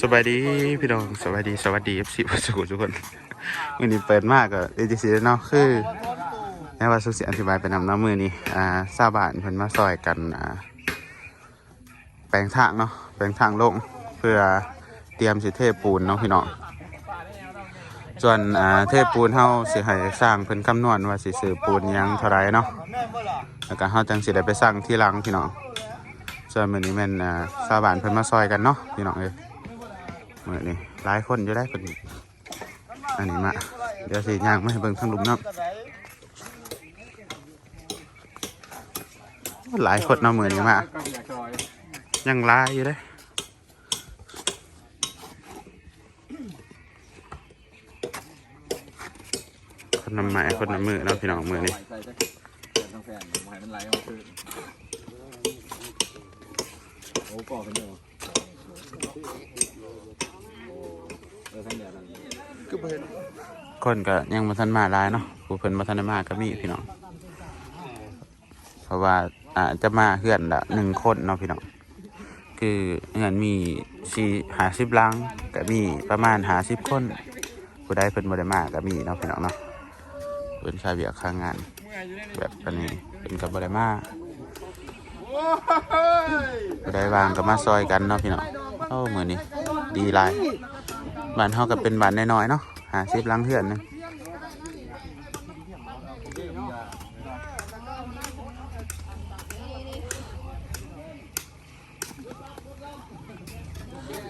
สบายดีพี่น้องสบายดีสวัสดีเอฟซีสุขุทุกคนมือนี้เปิดมากก็เอจซีเนาะคือแม้ว่าสุสิอธิบายไปนำนาะมือนี้อ่าซาบานเพิ่นมาซอยกันอ่าแปลงทางเนาะแปลงทางลงเพื่อเตรียมสิเทปูนเนาะพี่น้องส่วนอ่าเทปูนเฮาสิให้สร้างเพิ่นคำนวณว่าสิซื้อปูนยังเท่าไรเนาะแล้วก็เฮาจังสิได้ไปสร้างที่หลังพี่น้อง ส่วนมื้อนี้แม่นอ่าชาวบ้านเพิ่นมาซอยกันเนาะพี่น้องเอ้ยมื้อนี้หลายคนอยู่ได้เพิ่นอันนี้มาเดี๋ยวสิย่างมาให้เบิ่งทางลุมเน้ำหลายคนเนาะมื้อนี้มายังหลายอยู่เด้คนนำไม้คนนำมือเนาะพี่น้องมื้อนี้ ใส่ใส่ใส่ทั้งแฟนหมายมันไหลออกคือ โอ้ก่อเป็นเดียวเออทั้งเดียวนั่นคนก็ยังบ่ทันมาหลายเนาะผู้เพิ่นบ่ทันได้มาก็มีพี่น้องเพราะว่าอาจจะมาเฮือนละหนึ่งคนเนาะพี่น้องคือเฮือนมีสี่หาสิบลังก็มีประมาณหาสิบคนผู้ใดเพิ่นบ่ได้มาก็มีเนาะพี่น้องเนาะเพิ่นชายเบียกข้างงาน แบบอันนี้เพิ่นก็บ่ได้มา ผู้ใดวางก็มาซอยกันเนาะพี่น้องโอ้เหมือนนี้ดีหลายบ้านเฮาก็เป็นบ้านน้อยๆเนาะหาสิบลังเฮือนนึง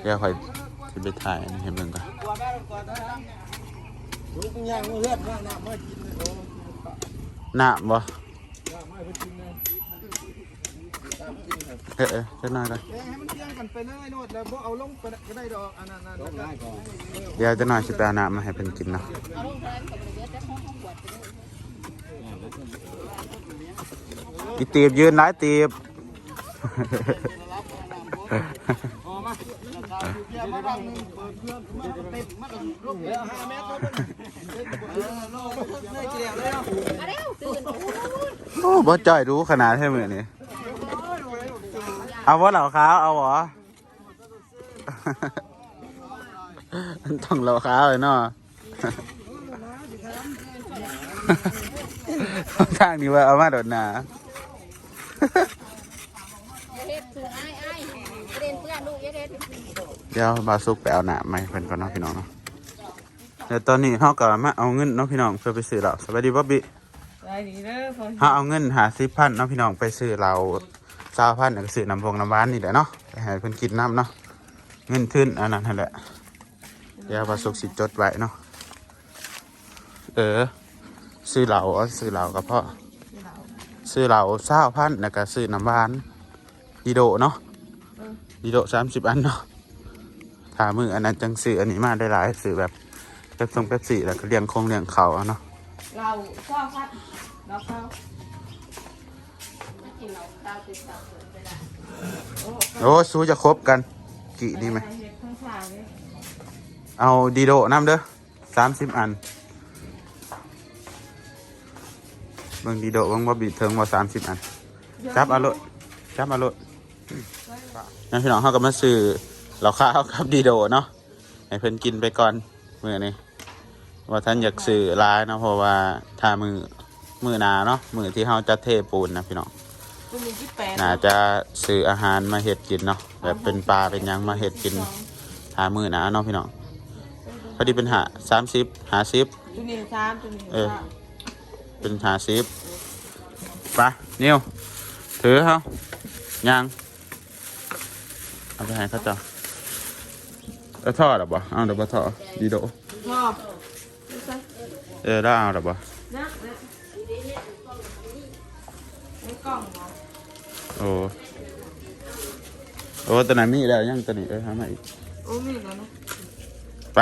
เดี๋ยวคอยไปถ่ายให้เบิ่งก่อนลูกย่างเลือนหน้าบ่ เออเออเล็กน้อยก่อนเอ้ให้มันเที่ยงกันไปเลยโนดแล้วพวกเอาลงไปก็ได้ดอกอันนั้นนั่นแล้วก็เดี๋ยวจะหน่อยสิไปเอาน้ำมาให้เพิ่นกินเนาะอีตีบยืนหลายตีบเดี๋ยวมาดังนึงเปิดเครื่องมาเต็มมาลูกเดี๋ยวห้าเมตรเลยเจียวเลยเนาะโอ้บ่จ่อยรู้ขนาดแท้มื้อนี้ เอาบ่เหล่าขาวเอาบ่ต้องเหล่าขาวเลยเนาะทางนี้ว่าเอามาโดดหนาเฮ็ดคืออ้ายอ้ายเรียนเพื่อนลูกเฮ็ดเฮ็ดเดี๋ยวบาซุกไปเอาหนาไม่เพิ่นก่อนเนาะพี่น้องเนาะเดี๋ยวตอนนี้เฮาก็มาเอาเงินเนาะพี่น้องเพื่อไปซื้อเหล้าสวัสดีบ๊อบบี้ได้ดีเด้อพอเฮาเอาเงินหาสิพันเนาะพี่น้องไปซื้อเหล้าสาพันก็ซื้อน้ำพงน้ำหวานนี่แหละเนาะไปให้เพิ่นกินน้ำเนาะเงินทึนอันนั้นนั่นแหละเดี๋ยวบาซุกสิจดไว้เนาะเออซื้อเหล้าเอาซื้อเหลาก็เพาะซื้อเหล้าสาพันแล้วก็ซื้อน้ำหวานดีโดเนาะดีโดสามสิบอันเนาะถามืออันนั้นจังสื่ออันนี้มาได้หลายสื่อแบบเป๊ปซงเป๊ปซี่แล้วก็เลี้ยงคงเลี้ยงเขาเอาเนาะเราชอบพัดเราเข้า กินเหล้าตาติดตาเปิดไปได้โอ้สู้จะคบกันกี่นี่ไหมเห็ดข้งขางเลยเอาดีโดน้ำเด้อสามสิบอันเบิ่งดีโดเบิ่งว่าบีเทิงว่าสามสิบอันจับเอาโลดจับเอาโลดนั่นพี่น้องเขาก็มาซื้อเหล่าข้าวกับดีโดเนาะให้เพิ่นกินไปก่อนมือนี้ว่าท่านอยากซื้อหลายเนาะเพราะว่าถ้ามือมือหนาเนาะมือที่เขาจะเทปูนนะพี่น้อง ตัวนี้ที่แปดน่าจะซื้ออาหารมาเห็ดกินเนาะแบบเป็นปลาเป็นหยังมาเห็ดกินหามือหนาเนาะพี่น้องพอดีเป็นหาสามสิบหาสิบตัวนี้สามตัวนี้เออสามเป็นหาสิบไปนิวถือเขายังเอาไปให้เขาจ้ะแล้วทอดหรอบ่เอาเดี๋ยวบ่ทอดดีโดชอบเออแล้วเอาหรอบ่นะนะไอ้กล่องเหรอ โอ้โอ้ตัวไหนมีแล้วยังตัวนี้เออทำมาอีกโอ้มีแล้วนะไป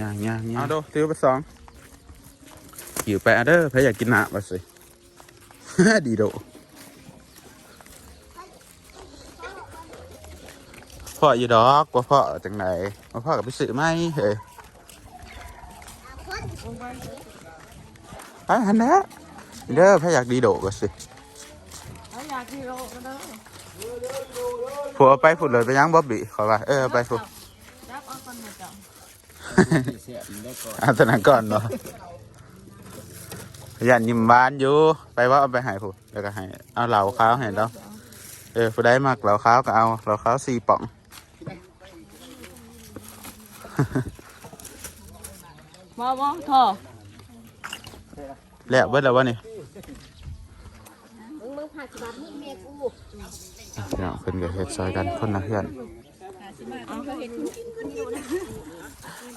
ย่างย่างย่างเอาดูถือไปสองหิวไปอะเด้อใครอยากกินหนาบัสิ ดีโดพ่ออยู่ดอกว่าพ่อจังไหนว่าพ่อกับไปซื้อไหมเฮ้ยไปหันนะเด้อใครอยากดีโดบัสิ ถ้าอยากที่โลก็ได้ผัวไปผุดเลยไปยังบ๊อบบี้ขอว่าเออไปผุดรับเอาคนมาจับเสียบได้ก่อนเอาตอนนั้นก่อนเนาะยันยิ้มบานอยู่ ไปว่าเอาไปใหายผุดแล้วก็ให้เอาเหล่าข้าวให้เราเออผู้ใดมักเหล่าข้าวก็เอาเหล่าข้าวสี่ป่องมอมอท่อแล้วเบิดแล้ววะนี่าสิบาทมึงเมียกูพี่น้องเพิ่นก็เฮ็ดซอยกันคนละเพื่อน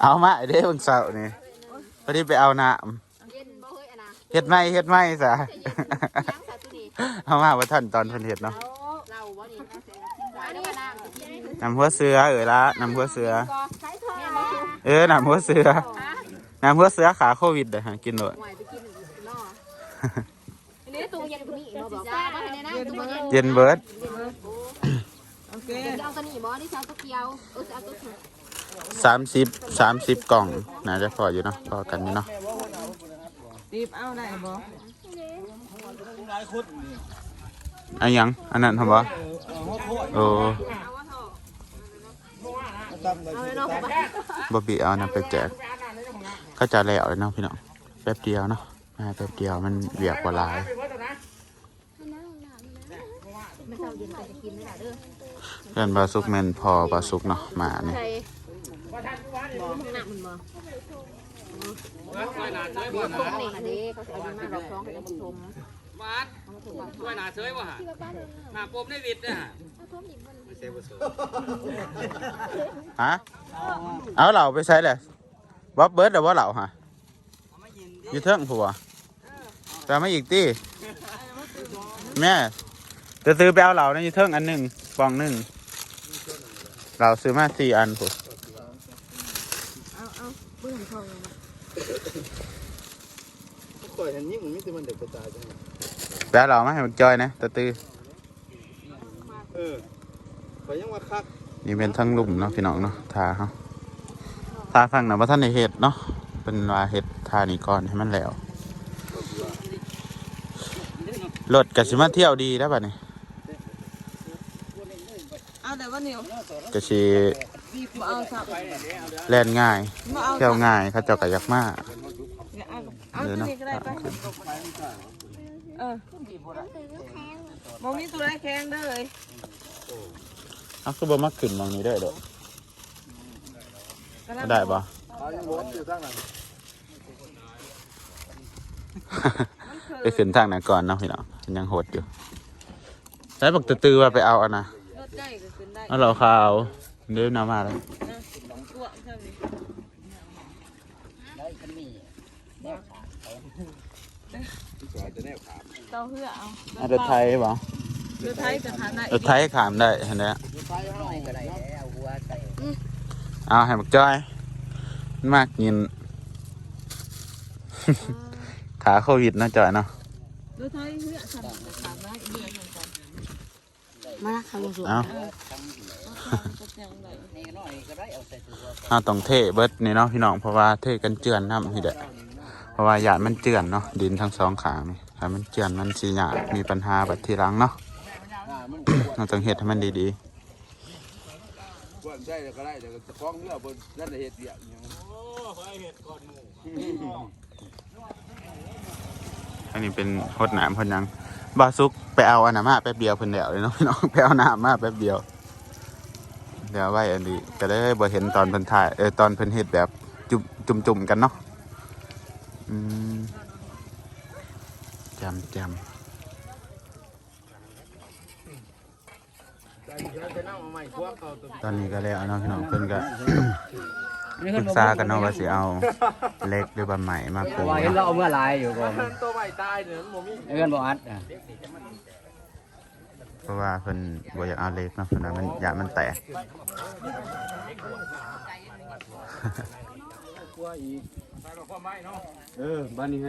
เอามาไอเด้เบิ่งเสานี่พอดีไปเอาน้เย็นบ่เฮ้ยอะนะำเฮ็ดไหมเฮ็ดไหมซะยังสาตุนีเอามาว่าท่านตอนเพิ่นเฮ็ดเนาะนำหัวเสือเอ๋ยละนำหัวเสื้อเออนำหัวเสือนำหัวเสือขาโควิดเด้อฮะกินโลดหวย นนออันนี้ตู้เย็นกูนี่เนาะบอกว่าบ่ให้นะตู้เย็นเย็นเบิดโอเคเอาตัวนี้บ่นี่เอาตัวเกียวเออเอาตัวถูกสามสิบสามสิบกล่องน่าจะพออยู่เนาะพอกันอยู่เนาะตีบเอาได้บ่อันยังอันนั้นทำบ่โอ้เอาเลยเนาะบอบบี้เอานะไปแจกก็จะแล้วเลยเนาะพี่น้องแป๊บเดียวเนาะ มาแป๊บเดียวมันเบียกกว่าหลายไม่เช้าเย็นไปจะกินได้ล่ะเด้อเพื่อนบาซุกแมนพอบาซุกเนาะมาเนี่ยใช่บ่หนักมันบ่เดี๋ยวต้มนี่เด้เขาจะเอาดีมากดอกท้องให้ได้ผสมมาดช่วยหนาเฉยวะฮะหนาปมในวิดนะฮะฮะเอาเหล่าไปใช้เลยบ๊อบเบิร์ดหรือว่าเหล่าฮะ อยู่เทิงผัวจะไม่อีกตีแม่จะซื้อไปเอาเหล่านะอยู่เทิงอันหนึ่งฟองหนึ่งเราซื้อมาสี่อันผัวข่อยเห็นยิ่งมันมีแต่มันเด็กกระจายจังไปเอาเหล่ามาให้มันจอยนะตะตือเออข่อยยังว่าคักนี่เป็นทั้งลุ่มเนาะพี่น้องเนาะทาเขาทาฟังนะว่าท่านในเห็ดเนาะเป็นว่าเห็ด ทานี่ก่อนให้มันแล้วรถกับสิมาเที่ยวดีแล้วบัดนี้เอาแต่ว่าเหนียวกะชีบ่เอาสับแล่นง่ายบ่เอาเที่ยวง่ายเขาเจ้าก็อยากมาเอาเอาตัวนี้ก็ได้ไปเออมองนี่ตัวได้แข็งเด้อเลยเอาคือบ่มาขึ้นมองนี้ได้อเด้อได้ปะ เอายังบ่อยู่ทางนั้น ไปขึ้นทางไหนก่อนเนาะพี่น้องมันยังโหดอยู่ใช้บอกตือๆว่าไปเอาอันนะรถได้ก็ขึ้นได้เอาเราข่าวเดินนามาแล้วตัวเท่านี้เต้าเหือเอาเอารถไทยปะรถไทยจะทานได้รถไทยขามได้เห็นไหมเอาให้บักจ้อยมันมากกิน ขาโควิดเนาะจอยเนาะรถไทยเหือสั่นถามได้เหือสั่นก่อนมาละค่ะลุงสุเอาก็แจ้งได้เอาต้องเทเบิดนี่เนาะพี่น้องเพราะว่าเทกันเจือนน้ำนี่แหละเพราะว่าหยาดมันเจือนเนาะดินทั้งสองขางนี่ถ้ามันเจือนมันสีหยาดมีปัญหาแบบทีหลังเนาะเราต้องเฮ็ดให้มันดีก วนได้ก็ได้แต่จะฟ้องเมื่อบนนั่นเฮ็ดเวียกยังๆอันนี้เป็นหดหนามพิ่นยังบาซุกไปเอาอันนามาแป๊บเดียวเพิ่นเดียวเลยเนาะพี่น้องไปเอาน้ำมาแป๊บเดียว เดี๋ยวไว้อันนี้ก็ได้บ่เห็นตอนเพิ่นถ่ายเออตอนเพิ่นเฮ็ดแบบจุ่มจุ่มๆกันเนาะอืมจำจำ ตัวตอนนี้ก็แล้วเนาะพี่น้องเพิ่นก็ ปรึกษากันเนาะว่าสิเอาเล็กหรือว่าใหม่มาปลูกว่าเห็นเราเนาะเอาเมื่อไรอยู่ก่อนตัวใหม่ตายเนี่ยมันบ่มีเอื้อนบ่อัดอะเพราะว่าเพิ่นบ่อยากเอาเล็กเนาะเพิ่นว่ามันอยากมันแตกเออบ้านนี้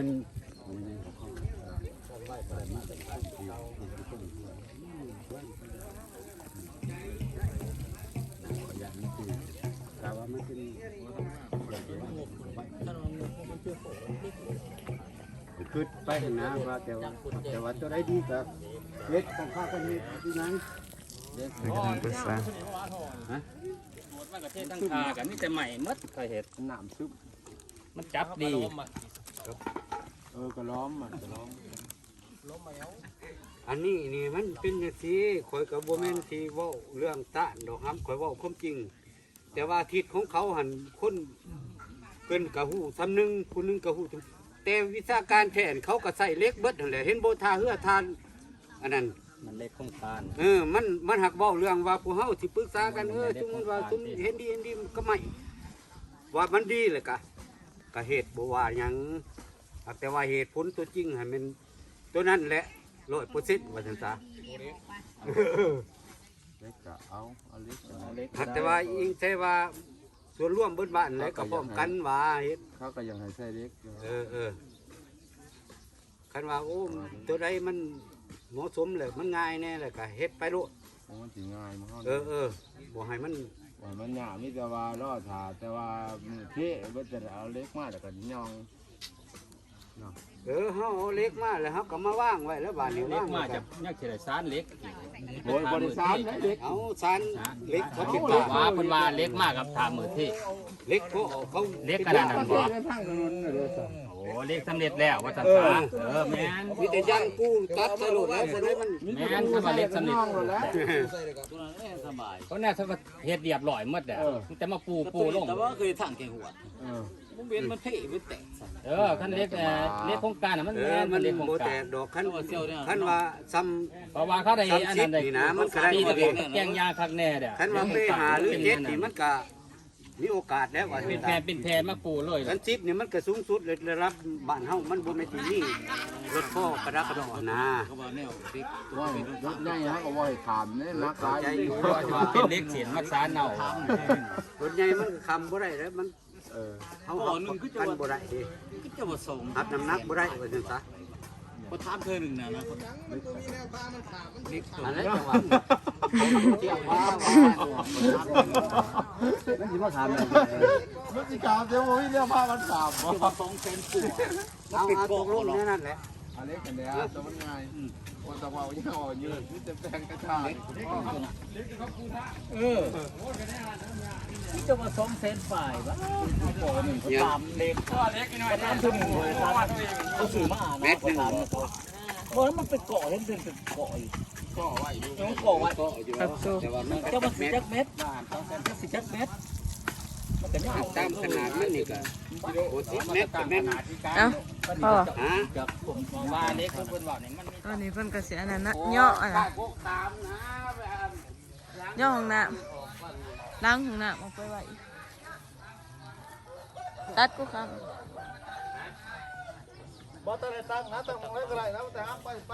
มันคือไปเห็นนะว่าแต่ว่าแต่ว่าตัวใดดีก็เฮ็ดของข้ากันเฮ็ดที่นั้นนี่ก็ทางภาษาตรวจมันก็เทศทั้งคากันมีแต่ใหม่หมดเคยเห็ดน้ำซุปมันจับดีเออกระล้อมอะกระล้อมอันนี้นี่มันเป็นอย่างที่ข่อยกับโบแมนที่ว่าเรื่องตะดอกครับข่อยว่าความจริง แต่ว่าทิศของเขาหันคนเกินกะหูทำหนึ่งคนหนึงกะหูทำแต่วิชาการแทนเขาก็ใส่เล็กเบิดนั่นแหละเห็นโบทาเฮือทานอันนั้นมันเล็กของการเออมันมันหักเว้าเรื่องว่าผู้เฮาสิปรึกษากันเออจุมมันว่าจุมเห็นดีเห็นดีมันก็ไม่ว่ามันดีเลยกะกะเหตุบ่ว่าหยังหากแต่ว่าเหตุผลตัวจริงให้มันตัวนั้นแหละร้อยเปอร์เซ็นต์ว่าจังซะเล็กกะเอาเอาเล็กกะเอาเล็กหากแต่ว่าอิงใช่ว่าส่วนร่วมเบิดบ้านแล้วก็พร้อมกันว่าเฮ็ดเขาก็ยังให้ใส่เล็กอยู่เออเออคันว่าโอ้ตัวใดมันเหมาะสมเลยมันง่ายแน่เลยก็เฮ็ดไปโลดเพราะมันสิง่ายมันเขาเออเออบ่ให้มันว่ามันหยามีแต่ว่ารอดถาแต่ว่ามือเท่เบิดจะเอาเล็กมาแล้วก็ย่องเออเฮาเอาเล็กมาแล้วเฮาก็มาว่างไว้แล้วบาดนี้เล็ว่ากงมาไว้จะก็ ยักษ์เฉลยสารเล็ก โอ้ยบริษัทนะเล็กเอาสันเล็กเขาติดว่าตาว่าเพิ่นว่าเล็กมากกับทามือที่เล็กเขาเอาเขาเล็กกระดานนั้นบ่ทางถนนน่ะเด้อจ้ะโอ้เล็กสำเร็จแล้วว่าซั่นซะเออแม่นมีแต่ยันกูตัดใส่โลดแล้วบ่ได้มันแม่นคือว่าเล็กสำเร็จแล้วเขาน่าจะเฮ็ดเรียบร้อยหมดอะแต่มาปูปูลงแต่ว่าเคยถังแกงหัวเออ ผมเห็นมันเพ่มันแตกสัตว์เออคันเล็กเอ่อเล็กโครงการน่ะมันเอแม่อนมัมันนเล็กโครงบ่กาแตรกดอกคันตัวเซียวเนี่ยคันว่าซ้ำ เพราะว่าเขาได้อันนั้นได้นี่นะมันก็ได้ ปีตะเกียบแกงยาคักแน่เด้อคันว่าไปหาหรือเจ็ดนี่มันก็มีโอกาสแล้วว่าเป็นแพนเป็นแพนมาปูเลยคันสิบนี่มันก็สูงสุดเลยระดับบ้านเฮามันบ่แม่นที่นี่รถพ่อกระดักกระดอกนะเขาบอกแนวติ๊กว่ารถใหญ่ฮะก็ว่าให้ถามเนี่ยนักเข้าขายใจอยู่เพราะว่าจะเป็นเล็กเสียนมักษาเน่ารถใหญ่มันก็คำบ่ได้แล้วมัน เออเฮาเอาคันบ่ได้ดิก็จะมาส่งรับน้ำหนักบ่ได้ว่าจังซะพอถามเธอหนึ่งนะนะนิกตัวอันนั้นจังหวะเที่ยวว่านั่นสิมาถามเลยรถสิกามเดี๋ยวโอ้ยเรียกพามันถามบ่จะมาส่งเซนปูเอาเอาตกลงแค่นั้นแหละ อันเล็กกันแล้วแต่มันง่ายวันตะวันยังอ่อนอยู่มีแต่แปลงกระชายเออที่จะมาส่งเซนฝ่ายบ้าบอกหนึ่งเขาตามเล็กก็เล็กน้อยตามตัวหนึ่งเลยตามเขาสื่อมานะเขาตามเพราะมันเป็นเกาะเห็นเป็นเป็นเกาะอยู่ก็ไว้อยู่ยังเกาะไว้ก็อยู่แต่ว่ามันเจ้ามันสิจักเม็ดบ้านต้องการสิจักเม็ดมันเป็นยาว ตามขนาดมันนี่ก็โอ้สิบเมตรก็แม่นเอ้าพ่อฮะกับผมว่าเล็กเพิ่นว่านี่มันมีอันนี้เพิ่นก็สิอันนั้นนะย่ออันน่ะตามนะแบบย่อห้องน้ำล้างห้องน้ำเอาไปไว้ตัดกูครับบ่ต้องได้ตั้งนะตั้งไว้ก็ได้นะแต่ห้ามไปไป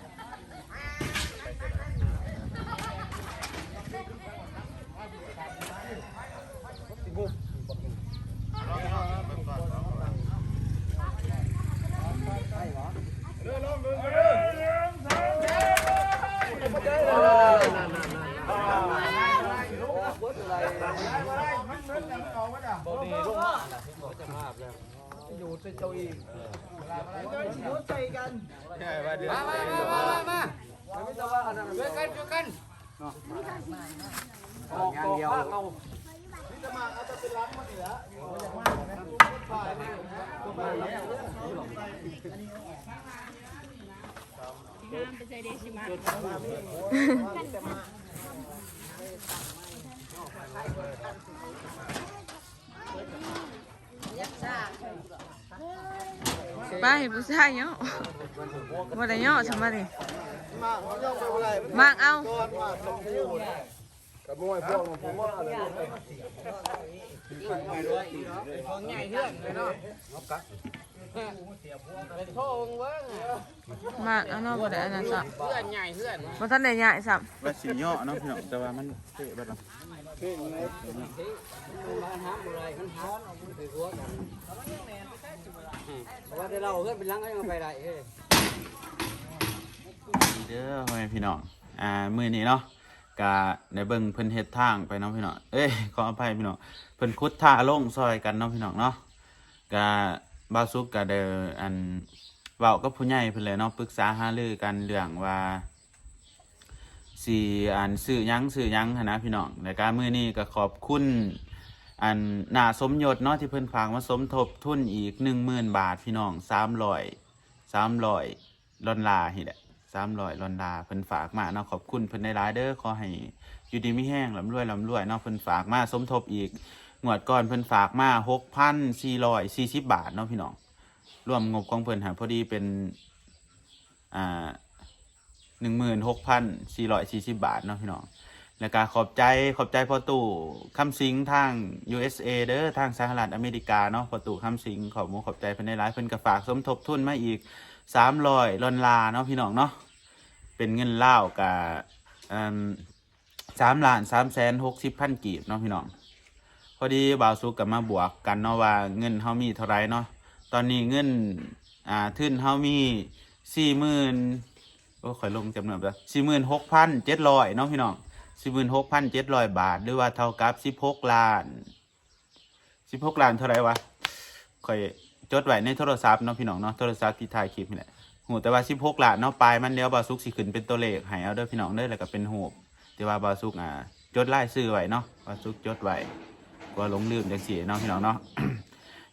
ยขับทางนี้ถามดีๆ มามามามาช่วยกันช่วยกันงานเดียว ป้าเห็น ผู้ชายย่อบ่ได้ย่อสมาดิมากเอากับมวยพวกผมว่าอะไรของใหญ่เรื่องเลยเนาะมาอันนั้นบ่ได้อันนั้นซ้เพื่อนใหญ่เพื่อนำบ่ทันได้ใหญ่ซ้ำว่าสีย่อเนาะพี่น้องแต่ว่ามันเตะบัดเนาะมันหามอะไรมันหามคือหัวกัน เพราะว่าได้เราเพื่อนเป็นลังให้มันไปได้เอ้ยดีเด้อพ่อแม่พี่น้อง อ่า มื้อนี้เนาะกะได้เบิ่งเพิ่นเฮ็ดทางไปเนาะพี่น้อง เอ้ย ขออภัยพี่น้อง เพิ่นขุดท่าลงซอยกันเนาะพี่น้องเนาะกะบ่าวสุกกะเด้ออันเว้ากับผู้ใหญ่เพิ่นเลยเนาะปรึกษาหารือกันเรื่องว่าสี่อันสื่อหยังสื่อหยังหั้นนะพี่น้องในการมือนี้ก็ขอบคุณ อันหนาสมยศเนาะที่เพิ่นฝากมาสมทบทุนอีกหนึ่งหมื่นบาทพี่น้องสามร้อยสามร้อยลอนลาฮิแหละสามร้อยลอนลาเพิ่นฝากมาเนาะขอบคุณเพิ่นในร้ายเด้อขอให้อยู่ดีไม่แห้งลำรวยลำรวยเนาะเพิ่นฝากมาสมทบอีกงวดก่อนเพิ่นฝากมาหกพันสี่ร้อยสี่สิบบาทเนาะพี่น้องรวมงบของเพิ่นหาพอดีเป็นอ่าหนึ่งหมื่นหกพันสี่ร้อยสี่สิบบาทเนาะพี่น้อง แล้วก็ขอบใจขอบใจพ่อตู่คำสิงทาง USA เด้อทางสหรัฐอเมริกาเนาะพ่อตู่คำสิงขอบมูขอบใจเพิ่นในร้ายเพิ่นก็ฝากสมทบทุนมาอีกสามร้อยลอนลาเนาะพี่น้องเนาะเป็นเงินเล่ากับสามล้านสามแสนหกสิบพันกีบเนาะพี่น้องพอดีบ่าวสุกกับมาบวกกันเนาะว่าเงินเฮามีเท่าไรเนาะตอนนี้เงินอ่าทุนเฮามีสี่หมื่นโอ้ข่อยลงจำนวนไปสี่หมื่นหกพันเจ็ดร้อยเนาะพี่น้อง สี่หมื่นหกพันเจ็ดร้อยบาท หรือว่าเท่ากับสิบหกล้านสิบหกล้านเท่าไรวะข่อยจดไว้ในโทรศัพท์เนาะพี่น้องเนาะโทรศัพท์ที่ถ่ายคลิปนี่แหละหูแต่ว่าสิบหกล้านเนาะปลายมันเดียวบาซุกสิขึ้นเป็นตัวเลขให้เอาเด้อพี่น้องเด้อแล้วก็เป็นหูบแต่ว่าบาซุกอ่าจดไล่ซื้อไว้เนาะบาซุกจดไว้กลัว่าหลงลืมจังสีเนาะพี่น้องเนาะ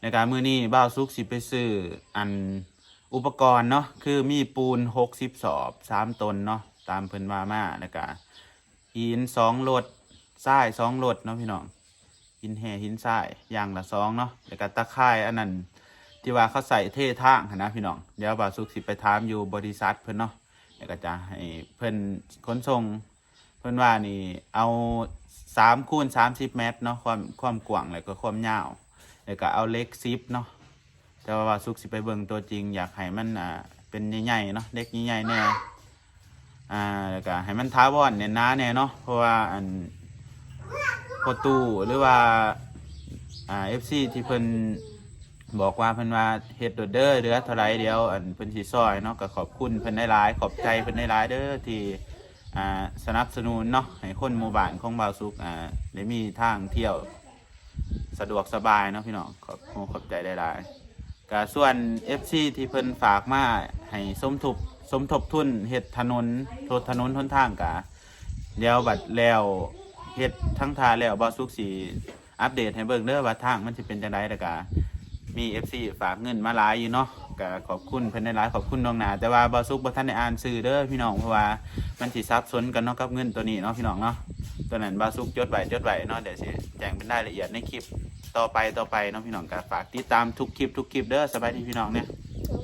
ในการมือนี้บ้าซุกสิไปซื้ออันอุปกรณ์เนาะคือมีปูนหกสิบสอบสามตนเนาะตามเพิ่นว่ามาแล้วก็ หินสองโหลดทรายสองโหลดเนาะพี่น้องหินแห่หินทรายอย่างละสองเนาะแล้วก็ตะไคร่อันนั้นที่ว่าเขาใส่เท่ทากันนะพี่น้องเดี๋ยวบ่าวสุกสิไปถามอยู่บริษัทเพิ่นเนาะแล้วก็จะให้เพิ่นขนส่งเพิ่นว่านี่เอาสามคูณสามสิบเมตรเนาะความความกว้างแล้วก็ความยาวแล้วก็เอาเล็กซิปเนาะแต่ว่าสุกสิไปเบิ่งตัวจริงอยากให้มันอ่าเป็นใหญ่ๆเนาะเด็กใหญ่ๆแน่ อ่าแล้วก็ให้มันท้าวอนเนี่ยน้าแน่เนาะเพราะว่าอันพอตู้หรือว่าอ่าเอฟซีที่เพิ่นบอกว่าเพิ่นว่าเฮ็ดโดดเด้อเหลือเท่าไรเดียวอันเพิ่นสิซอยเนาะก็ขอบคุณเพิ่นได้หลายขอบใจเพิ่นได้หลายเด้อที่อ่าสนับสนุนเนาะให้คนหมู่บ้านของบ่าวสุกอ่าได้มีทางเที่ยวสะดวกสบายเนาะพี่น้องขอบขอบใจได้หลายก็ส่วน FC ที่เพิ่นฝากมาให้สมทบ สมทบทุนเฮ็ดถนนทดถนนทนทางกะเดี๋ยวบัดแล้วเฮ็ดทั้งทาแล้วบ่สุกสิอัปเดตให้เบิ่งเด้อว่าทางมันสิเป็นจังไดแล้วก็มี FC ฝากเงินมาหลายอยู่เนาะก็ขอบคุณเพิ่นหลายขอบคุณน้องหนาแต่ว่าบ่สุกบ่ทันได้อ่านชื่อเด้อพี่น้องเพราะว่ามันสิซับซ้อนกันเนาะกับเงินตัวนี้เนาะพี่น้องเนาะตัวนั้นบ่สุกจดไว้จดไว้เนาะเดี๋ยวสิแจ้งเป็นรายละเอียดในคลิปต่อไปต่อไปเน้องพี่น้องก็ฝากติดตามทุกคลิปทุกคลิปเด้อสบายดีพี่น้องเนี่ย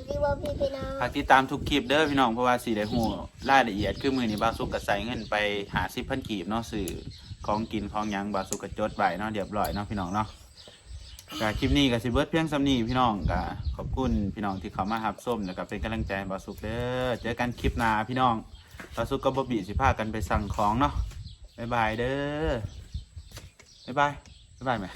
ดีว่พี่พี่น้องฝากติดตามทุกคลิปเด้อพี่น้องเพราะว่าสีได้หูรายละเอียดคือมือนี้บาสุกกระใส่เงินไปหาสิพันกีบเนาะสื่อของกินของหยังบาสุกกระจดไว้เนาะเรียบร้อยเนาะพี่น้องเนาะก็คลิปนี้ก็สิเบิร์ดเพียงสำนีพี่น้องก็ขอบคุณพี่น้องที่เข้ามาหับส้มแล้วก็เป็นกำลังใจให้บาสุกเด้อเจอกันคลิปหน้าพี่น้องบาสุกกับบอบบี้สิพากันไปสั่งของเนาะบ๊ายบายเด้อบ๊ายบายบ๊ายบายไหม